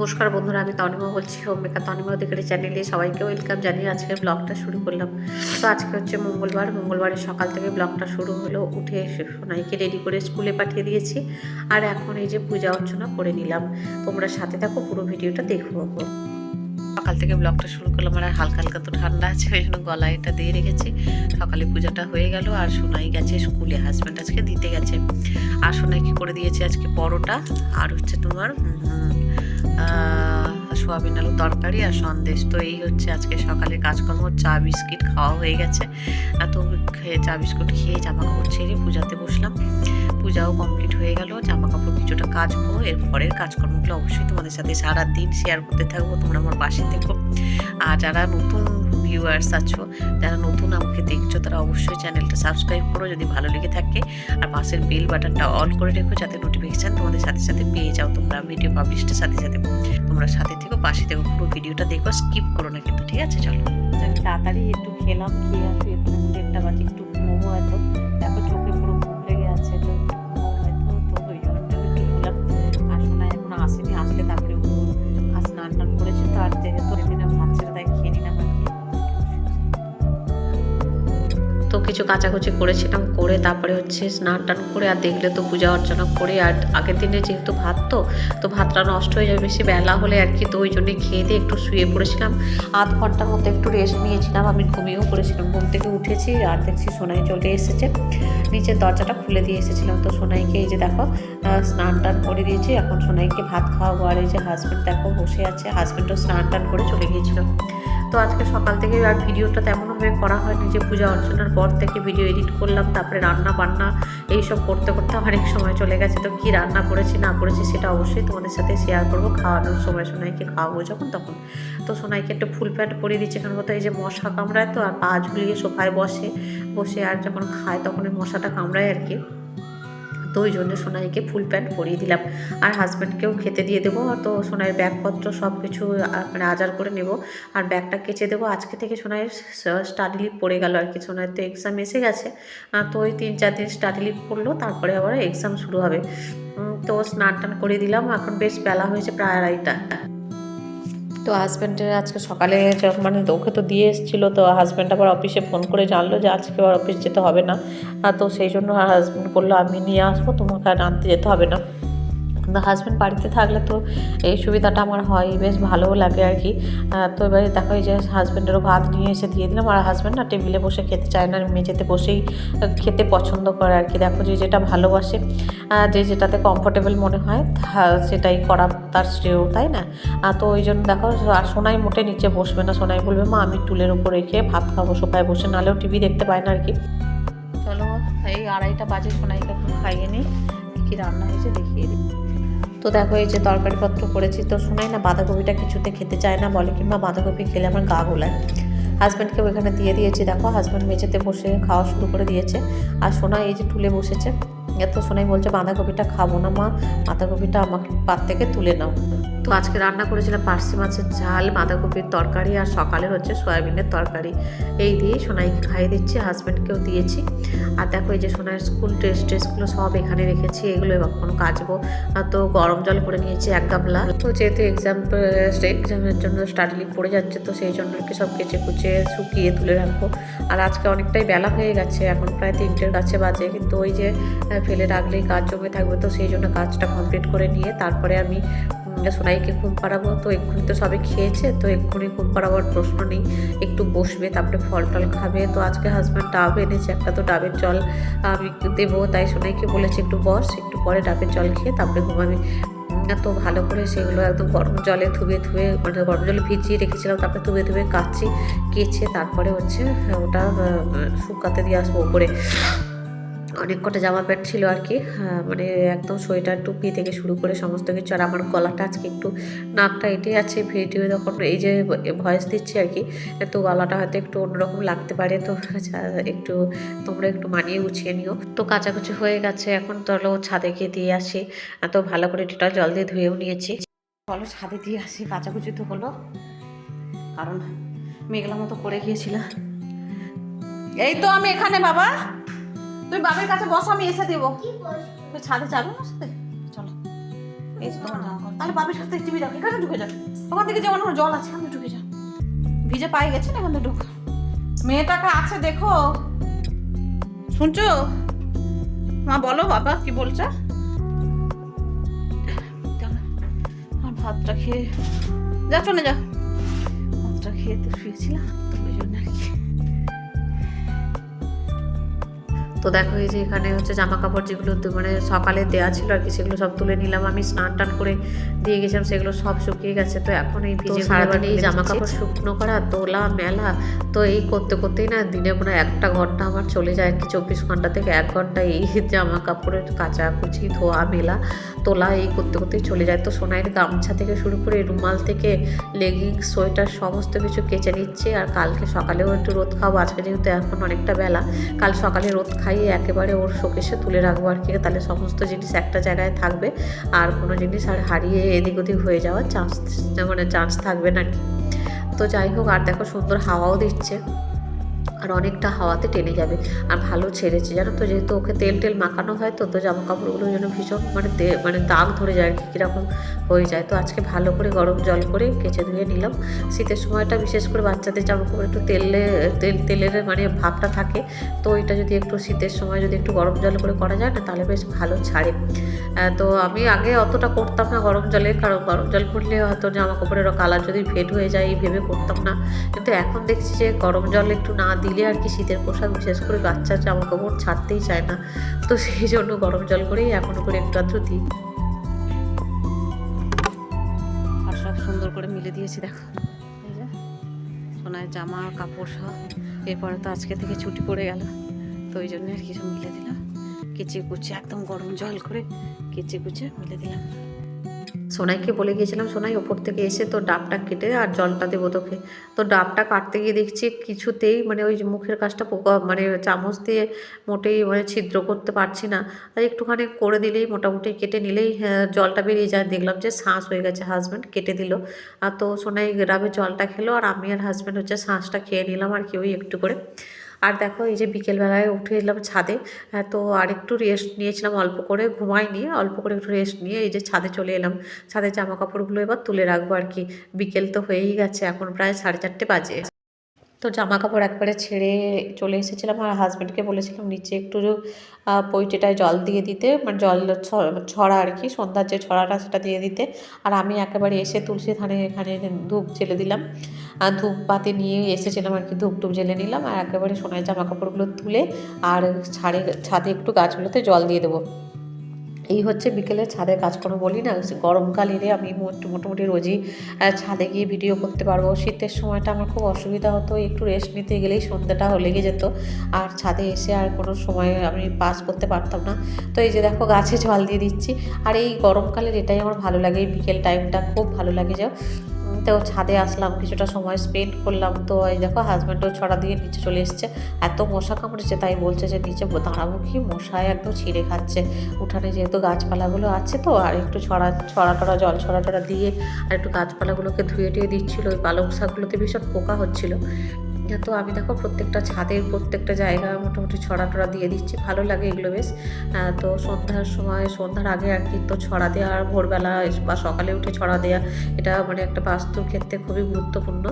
নমস্কার বন্ধুরা, আমি তনিমা বলছি হোমমেকার তনিমা অধিকারী চ্যানেলে সবাইকে ওয়েলকাম জানিয়ে আজকে ব্লগটা শুরু করলাম। তো আজকে হচ্ছে মঙ্গলবার মঙ্গলবারের সকাল থেকে ব্লগটা শুরু হলো, উঠে এসে সোনাইকে রেডি করে স্কুলে পাঠিয়ে দিয়েছি আর এখন এই যে পূজা অর্চনা করে নিলাম। তোমরা সাথে থাকো, পুরো ভিডিওটা দেখব সকাল থেকে ব্লগটা শুরু করলাম, আর হালকা হালকা তো ঠান্ডা আছে, ওই জন্য গলায় এটা দিয়ে রেখেছি। সকালে পূজাটা হয়ে গেল, আর সোনাই গেছে স্কুলে হাজব্যান্ড আজকে দিতে গেছে। আর সোনাই কি করে দিয়েছে আজকে পরোটা, আর হচ্ছে তোমার সোয়াবিন আলু তরকারি আর সন্দেশ। তো এই হচ্ছে আজকে সকালে কাজকর্ম, চা, বিস্কিট খাওয়া হয়ে গেছে। আর খেয়ে, চা, বিস্কুট খেয়ে জামা কাপড় ছেড়ে পূজাতে বসলাম। পূজাও কমপ্লিট হয়ে গেল জামা কাপড় কিছুটা কাজ কাচবো এরপরের কাজকর্মগুলো অবশ্যই তোমাদের সাথে সারা দিন শেয়ার করতে থাকব, তোমরা আমার পাশে থেকো। আর যারা নতুন ভিউয়ার্স আছো, যারা নতুন আমাকে দেখছ, তারা অবশ্যই চ্যানেলটা সাবস্ক্রাইব করো যদি ভালো লেগে থাকে। আর পাশের বেল বাটনটা অল করে রেখো যাতে নোটিফিকেশান তোমাদের সাথে সাথে পেয়ে যাও। তোমরা ভিডিও পাবলিশটার সাথে সাথে। তোমরা সাথে থেকো, পাশে থেকো, পুরো ভিডিওটা দেখো স্কিপ করো না কিন্তু, ঠিক আছে? চলো। আমি তাড়াতাড়ি একটু খেলাম খেয়ে আসি এখানে দেড়টা বাজে, একটু ঘুমবো এত। দেখো, চোখে পুরো ঘুম লেগে আছে, তো একটু এখন আসেনি, আসলে তারপরে আর স্নান টান করেছে তো আর যেহেতু তো কিছু কাচাকুচি করেছিলাম, করে তারপরে হচ্ছে স্নান টান করে আর দেখলে তো পূজা অর্চনা করে আর আগের দিনে যেহেতু ভাত তো তো ভাতটা নষ্ট হয়ে যাবে, বেশি বেলা হলে আর কি তো ওই জন্যে খেয়ে দিয়ে একটু শুয়ে পড়েছিলাম। আধ ঘণ্টার মতো একটু রেস্ট নিয়েছিলাম, আমি ঘুমিয়েও পড়েছিলাম, ঘুম থেকে উঠেছি আর দেখছি সোনাই চলে এসেছে। নিচের দরজাটা খুলে দিয়ে এসেছিলাম তো সোনাইকে, এই যে দেখো স্নান টান করে দিয়েছি, এখন সোনাইকে ভাত খাওয়াবো আর এই যে হাজব্যান্ড দেখো বসে আছে হাজব্যান্ডও স্নান টান করে চলে গিয়েছিল। তো আজকে সকাল থেকে আর ভিডিওটা তেমনভাবে করা হয়নি যে পূজা অর্চনার পর থেকে ভিডিও এডিট করলাম, তারপরে রান্না বান্না, এইসব করতে করতে অনেক সময় চলে গেছে। তো কী রান্না করেছি, না করেছি সেটা অবশ্যই তোমাদের সাথে শেয়ার করব। খাওয়ানোর সময় সোনাইকে খাওয়াবো যখন তখন। তো সোনাইকে একটু ফুল প্যান্ট পরিয়ে দিচ্ছে, কারণ কোথায় এই যে মশা কামড়ায় তো আর পা ঝুলিয়ে সোফায় বসে বসে আর যখন খায় তখন ওই মশাটা কামড়ায় আর কি। তো ওই জন্য সোনাইকে ফুল প্যান্ট পরিয়ে দিলাম। আর হাজব্যান্ডকেও খেতে দিয়ে দেবো। তো সোনাইয়ের ব্যাগপত্র সব কিছু মানে আজার করে নেব। আর ব্যাগটা কেচে দেবো। আজকে থেকে সোনাইয়ের স্টাডি লিপ পড়ে গেল আর কি। সোনাইয়ের তো এক্সাম এসে গেছে। তো ওই তিন চার দিন স্টাডি লিপ পড়ল। তারপরে আবার এক্সাম শুরু হবে। তো স্নান টান করে দিলাম। এখন বেশ বেলা হয়েছে প্রায় আড়াইটা। তো হাজব্যান্ডের আজকে সকালে মানে ওকে তো দিয়ে এসেছিল, তো হাজব্যান্ড আবার অফিসে ফোন করে জানলো যে আজকে আবার অফিস যেতে হবে না। তো সেই জন্য হাজব্যান্ড বলল, আমি নিয়ে আসব, তোমাকে আর আনতে যেতে হবে না। হাজব্যান্ড বাড়িতে থাকলে তো এই সুবিধাটা আমার হয়, বেশ ভালোও লাগে আর কি। তো এবারে দেখো এই যে হাজব্যান্ডেরও ভাত নিয়ে এসে দিয়ে দিলাম। আর হাজব্যান্ড না টেবিলে বসে খেতে চায় না মেঝেতে বসেই খেতে পছন্দ করে আর কি। দেখো যে যেটা ভালোবাসে যে যেটাতে কমফোর্টেবল মনে হয় সেটাই করা তার শ্রেয়, তাই না? তো ওই জন্য দেখো, আর সোনাই মোটে নিচে বসবে না। সোনাই বলবে, মা, আমি টুলের উপর রেখে ভাত খাব, সোফায় বসে, নাহলেও টিভি দেখতে পায় না আর কি। চলো, এই আড়াইটা বাজে, সোনাইকে খাইয়ে নিই কী রান্না হয়েছে, দেখিয়ে দিই। তো দেখো এই যে তরকারিপত্র করেছি। তো শোনাই না, বাঁধাকপিটা কিছুতে খেতে চায় না, বলে কিংবা বাঁধাকপি খেলে আমার গা গোলায়। হাজব্যান্ডকেও এখানে দিয়ে দিয়েছি। দেখো হাজব্যান্ড মেঝেতে বসে খাওয়া শুরু করে দিয়েছে। আর সোনা এই যে তুলে বসেছে। এত সোনাই বলছে, বাঁধাকপিটা খাব না মা, বাঁধাকপিটা আমাকে পাত থেকে তুলে নাও। তো আজকে রান্না করেছিলাম পার্সি মাছের ঝাল, বাঁধাকপির তরকারি আর সকালের হচ্ছে সয়াবিনের তরকারি। এই দিয়ে সোনাইকে খাইয়ে দিচ্ছি হাজব্যান্ডকেও দিয়েছি। আর দেখো এই যে সোনার স্কুল ড্রেস ড্রেসগুলো সব এখানে রেখেছি, এগুলো এখন কাচবো। আর তো গরম জল করে নিয়েছি এক গামলা তো যেহেতু এক্সাম এক্সামের জন্য স্টাডি পড়ে যাচ্ছে, তো সেই জন্য কি সব কেচে কুচে শুকিয়ে তুলে রাখব। আর আজকে অনেকটাই বেলা হয়ে গেছে, এখন প্রায় তিনটের কাছে বাজে, কিন্তু ওই যে ফেলে রাখলেই কাজ জমে থাকবে, তো সেই জন্য কাজটা কমপ্লিট করে নিয়ে তারপরে আমি উম, সোনাইকে ঘুম পাড়াবো। তো এক্ষুনি তো সবে খেয়েছে তো এক্ষুনি ঘুম পাড়াবার প্রশ্ন নেই। একটু বসবে তারপরে ফল টল খাবে। তো আজকে হাজব্যান্ড ডাব এনেছে একটা তো ডাবের জল আমি দেবো। তাই সোনাইকে বলেছে একটু বস একটু পরে ডাবের জল খেয়ে তারপরে ঘুমাবি। তো ভালো করে সেগুলো একদম গরম জলে ধুবে ধুয়ে মানে গরম জলে ভিজিয়ে রেখেছিলাম তারপরে ধুয়ে ধুয়ে কাচ্ছি কেচে তারপরে হচ্ছে ওটা আহ, শুকাতে দিয়ে আসব উপরে। অনেক কটা জামা প্যান্ট ছিল আর কি হ্যাঁ, মানে একদম সোয়েটার টুপি থেকে শুরু করে সমস্ত কিছু আর আমার গলাটা আজকে একটু নাকটা এঁটে আছে ভিডিও যখন এই যে ভয়েস দিচ্ছি আর কি তো গলাটা হয়তো একটু অন্যরকম লাগতে পারে তো আচ্ছা, একটু তোমরা একটু মানিয়ে গুছিয়ে নিও। তো কাচাকুচি হয়ে গেছে এখন চলো ছাদে গিয়ে দিয়ে আসি তো ভালো করে ডিটাল জল দিয়ে ধুয়েও নিয়েছি। চলো ছাদে দিয়ে আসি কাচাকুচি তো হলো কারণ মেঘলা মতো করে গিয়েছিলাম এই তো আমি এখানে বাবা। তুই বাবার কাছে বস আমি এসে দেবো। তুই ছাদে যাব আমার সাথে? চলো। এই যে তোমার জামা তাহলে বাবির সাথে টিভি দেখো এখানে ঢুকে যাও ওখান থেকে যেমন আমার জল আছে এখানে ঢুকে যাও ভিজে পায়ে গেছে না এখান থেকে ঢুকো। মেয়েটাকে আছে দেখো। শুনছো? মা বলো বাবা কি বলছে? আর ভাতটা খেয়ে যা চলে যা। ভাতটা খেয়ে তো শুয়েছিলাম। তো দেখো এই যে এখানে হচ্ছে জামা কাপড় যেগুলো মানে সকালে দেওয়া ছিল আর কি সেগুলো সব তুলে নিলাম। আমি স্নান টান করে দিয়ে গেছিলাম সেগুলো সব শুকিয়ে গেছে। তো এখন এই ভিজে সারাদিন এই জামা কাপড় শুকনো করা তোলা মেলা তো এই করতে করতেই না দিনে মনে হয় একটা ঘণ্টা আমার চলে যায় আর কি চব্বিশ ঘণ্টা থেকে এক ঘণ্টা এই জামা কাপড়ের কাচা কুচি ধোয়া মেলা তোলা এই করতে করতেই চলে যায়। তো সোনাইয়ের গামছা থেকে শুরু করে রুমাল থেকে লেগিংস সোয়েটার সমস্ত কিছু কেচে নিচ্ছে। আর কালকে সকালেও একটু রোদ খাব আজকে যেহেতু এখন অনেকটা বেলা কাল সকালে রোদ খাইয়ে একেবারে ওর শোকেশে তুলে রাখব আর কি। তাহলে সমস্ত জিনিস একটা জায়গায় থাকবে, আর কোনো জিনিস আর হারিয়ে এদিক ওদিক হয়ে যাওয়ার চান্স মানে চান্স থাকবে না কি তো যাই হোক, আর দেখো সুন্দর হাওয়াও দিচ্ছে। আর অনেকটা হাওয়াতে টেনে যাবে। আর ভালো ছেড়েছে। জানো তো যেহেতু ওকে তেল টেল মাখানো হয় তো তো জামা কাপড়গুলো যেন ভীষণ মানে মানে দাগ ধরে যায় আর কি, কীরকম হয়ে যায়। তো আজকে ভালো করে গরম জল করে কেচে ধুয়ে নিলাম। শীতের সময়টা বিশেষ করে বাচ্চাদের জামা কাপড় একটু তেলে, তেল, তেলের মানে ভাবটা থাকে। তো ওইটা যদি একটু শীতের সময় যদি একটু গরম জল করে করা যায় না, তাহলে বেশ ভালো ছাড়ে। তো আমি আগে অতটা করতাম না গরম জলে কারণ গরম জল করলে হয়তো জামা কাপড়েরও কালার যদি ফেড হয়ে যায়, এই ভেবে করতাম না। কিন্তু এখন দেখছি যে গরম জল একটু না দিলে আর কি শীতের পোশাক, বিশেষ করে বাচ্চার জামা কাপড় ছাড়তেই চায় না। তো সেই জন্য গরম জল করেই এখন করে একটু আধটু দিই। আর সব সুন্দর করে মিলে দিয়েছি, দেখো। এই যে, সোনার জামা, কাপড় সব এরপরে তো আজকে থেকে ছুটি পড়ে গেল, তো ওই জন্য আর কিছু মিলে দিলাম। কেচে কুচে একদম গরম জল করে কেচে কুচে মিলে দিলাম। সোনাইকে বলে গিয়েছিলাম সোনাই ওপর থেকে এসে তো ডাবটা কেটে আর জলটা দেবো তোকে। তো ডাবটা কাটতে গিয়ে দেখছি কিছুতেই মানে ওই মুখের কাজটা পোকা মানে চামচ দিয়ে মোটেই মানে ছিদ্র করতে পারছি না। আর একটুখানি করে দিলেই মোটামুটি কেটে নিলেই হ্যাঁ, জলটা বেরিয়ে যায়। দেখলাম যে শ্বাস হয়ে গেছে হাজব্যান্ড কেটে দিল। আর তো সোনাই গ্রামে জলটা খেলো আর আমি আর হাজব্যান্ড হচ্ছে শ্বাসটা খেয়ে নিলাম আর কি ওই একটু করে। আর দেখো এই যে বিকেলবেলায় উঠে এলাম ছাদে তো আর একটু রেস্ট নিয়েছিলাম, অল্প করে ঘুমাইনি, অল্প করে একটু রেস্ট নিয়ে এই যে ছাদে চলে এলাম। ছাদের জামা কাপড়গুলো এবার তুলে রাখব আর কি। বিকেল তো হয়েই গেছে, এখন প্রায় সাড়ে চারটে বাজে। তো জামা কাপড় একবারে ছেড়ে চলে এসেছিলাম আর হাজব্যান্ডকে বলেছিলাম নিচে একটু পৈটেটায় জল দিয়ে দিতে মানে জল ছড়া আর কি, সন্ধ্যার যে ছড়াটা সেটা দিয়ে দিতে। আর আমি একেবারে এসে তুলসী থানে এখানে ধূপ জেলে দিলাম। আর ধূপ পাতি নিয়ে এসেছিলাম আর কি, ধূপ টুপ জেলে নিলাম। আর একেবারে সোনার জামা কাপড়গুলো তুলে আর ছাড়ে, ছাদে একটু গাছগুলোতে জল দিয়ে দেবো। এই হচ্ছে বিকেলে ছাদে কাজকর্ম বলি না গরমকাল এলে আমি মোট- মোটামুটি রোজই ছাদে গিয়ে ভিডিও করতে পারব। শীতের সময়টা আমার খুব অসুবিধা হতো একটু রেস্ট নিতে গেলেই সন্ধ্যাটা লেগে যেত। আর ছাদে এসে আর কোনো সময় আমি পাস করতে পারতাম না। তো এই যে দেখো গাছে জল দিয়ে দিচ্ছি। আর এই গরমকালের এটাই আমার ভালো লাগে বিকেল টাইমটা খুব ভালো লাগে যে উম, তো ছাদে আসলাম, কিছুটা সময় স্পেন্ড করলাম। তো এই দেখো হাজব্যান্ডও ছড়া দিয়ে নিচে চলে এসছে। এত মশা কামড়েছে, তাই বলছে যে নিচে দাঁড়াবো কি? মশায় একদম ছিঁড়ে খাচ্ছে। উঠানে যেহেতু গাছপালাগুলো আছে তো, আর একটু ছড়া ছড়া টড়া, জল ছড়া টড়া দিয়ে আর একটু গাছপালাগুলোকে ধুয়ে টুয়ে দিচ্ছিল। ওই পালং শাকগুলোতে ভীষণ পোকা হচ্ছিল। তো আমি দেখো প্রত্যেকটা ছাদের প্রত্যেকটা জায়গা মোটামুটি ছড়া টড়া দিয়ে দিচ্ছি, ভালো লাগে এগুলো বেশ। তো সন্ধ্যার সময়, সন্ধ্যার আগে আর কি তো ছড়া দেওয়া আর ভোরবেলা বা সকালে উঠে ছড়া দেওয়া, এটা মানে একটা বাস্তুর ক্ষেত্রে খুবই গুরুত্বপূর্ণ।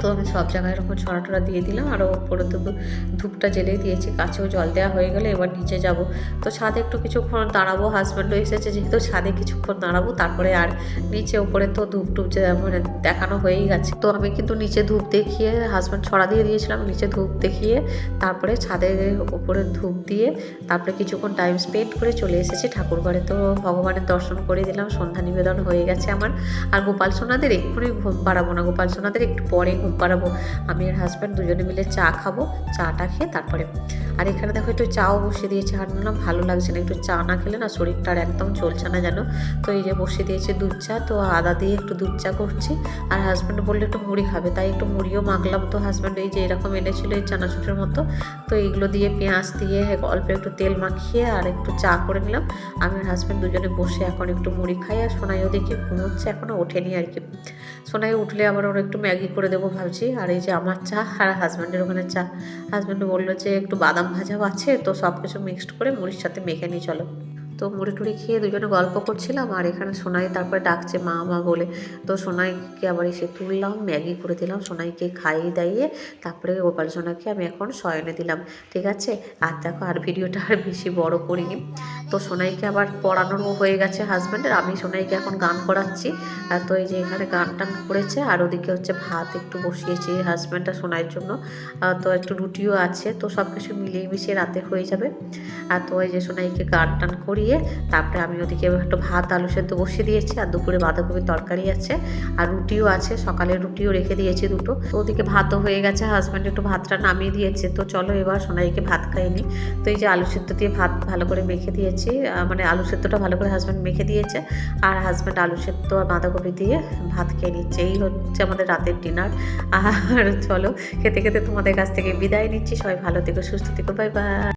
তো আমি সব জায়গায় এরকম ছড়া টড়া দিয়ে দিলাম, আর ওপরে তো ধূপ- ধূপটা জেলে দিয়েছি, কাছেও জল দেওয়া হয়ে গেলে এবার নিচে যাব। তো ছাদে একটু কিছুক্ষণ দাঁড়াবো হাজব্যান্ডও এসেছে যেহেতু ছাদে কিছুক্ষণ দাঁড়াবো, তারপরে আর নিচে ওপরে তো ধূপ টুপ যে মানে দেখানো হয়েই গেছে। তো আমি কিন্তু নিচে ধূপ দেখিয়ে হাজব্যান্ড ছড়া দিয়ে দিয়েছিলাম, নিচে ধূপ দেখিয়ে তারপরে ছাদে ওপরে ধূপ দিয়ে তারপরে কিছুক্ষণ টাইম স্পেন্ড করে চলে এসেছি ঠাকুর ঘরে তো ভগবানের দর্শন করে দিলাম, সন্ধ্যা নিবেদন হয়ে গেছে আমার। আর গোপাল সোনাদের এক্ষুনি পাড়াবো না, গোপাল সোনাদের একটু পরে ঘুম পাড়াবো। আমি আর হাজব্যান্ড দুজনে মিলে চা খাব, চাটা খেয়ে তারপরে। আর এখানে দেখো একটু চাও বসিয়ে দিয়েছে। বললাম, ভালো লাগছে না, একটু চা না খেলে না শরীরটা আর একদম চলছে না যেন তো এই যে বসিয়ে দিয়েছে দুধ চা। তো আদা দিয়ে একটু দুধ চা করছি। আর হাজব্যান্ড বলল, একটু মুড়ি খাবে। তাই একটু মুড়িও মাখলাম। তো হাজব্যান্ড এই যে এরকম এনেছিল এই চানাচুটের মতো। তো এইগুলো দিয়ে পেঁয়াজ দিয়ে অল্প একটু তেল মাখিয়ে আর একটু চা করে নিলাম। আমি আর হাজব্যান্ড দুজনে বসে এখন একটু মুড়ি খাই। আর সোনাইও দেখি ঘুমোচ্ছে এখনও ওঠেনি আর কি। সোনাই উঠলে আবার ওর একটু ম্যাগি করে দেবো ভাবছি, আর এই যে আমার চা আর হাজব্যান্ডের ওখানে চা। হাজব্যান্ড বলল যে, একটু বাদাম ভাজাও আছে, তো সব কিছু মিক্সড করে মুড়ির সাথে মেখে নিয়ে চলো। তো মুড়ি টুড়ি খেয়ে দুজনে গল্প করছিলাম আর এখানে সোনাই তারপরে ডাকছে মা মা বলে, তো সোনাইকে আবার এসে তুললাম, ম্যাগি করে দিলাম, সোনাইকে খাইয়ে দাইয়ে তারপরে গোপাল সোনাকে আমি এখন শয়নে দিলাম, ঠিক আছে? আর দেখো, আর ভিডিওটা আর বেশি বড় করিনি। তো সোনাইকে আবার পড়ানোরও হয়ে গেছে হাজব্যান্ডের আমি সোনাইকে এখন গান করাচ্ছি। আর তো এই যে এখানে গান টান করেছে, আর ওদিকে হচ্ছে ভাত একটু বসিয়েছি হাজব্যান্ডটা সোনাইয়ের জন্য। তো একটু রুটিও আছে, তো সব কিছু মিলিয়ে মিশিয়ে রাতে হয়ে যাবে। আর তো এই যে সোনাইকে গান টান করিয়ে তারপরে আমি ওদিকে একটু ভাত, আলু সেদ্ধ বসিয়ে দিয়েছি আর দুপুরে বাঁধাকপির তরকারি আছে আর রুটিও আছে। সকালে রুটিও রেখে দিয়েছি দুটো। তো ওদিকে ভাতও হয়ে গেছে হাজব্যান্ড একটু ভাতটা নামিয়ে দিয়েছে। তো চলো এবার সোনাইকে ভাত খাইনি। তো এই যে আলু সেদ্ধ দিয়ে ভাত ভালো করে মেখে দিয়েছি মানে আলু সেদ্ধটা ভালো করে হাজব্যান্ড মেখে দিয়েছে আর হাজব্যান্ড আলু সেদ্ধ আর বাঁধাকপি দিয়ে ভাত খেয়ে নিচ্ছে। এই হচ্ছে আমাদের রাতের ডিনার আর চলো, খেতে খেতে তোমাদের কাছ থেকে বিদায় নিচ্ছি। সবাই ভালো থেকো, সুস্থ থেকো বাই বাই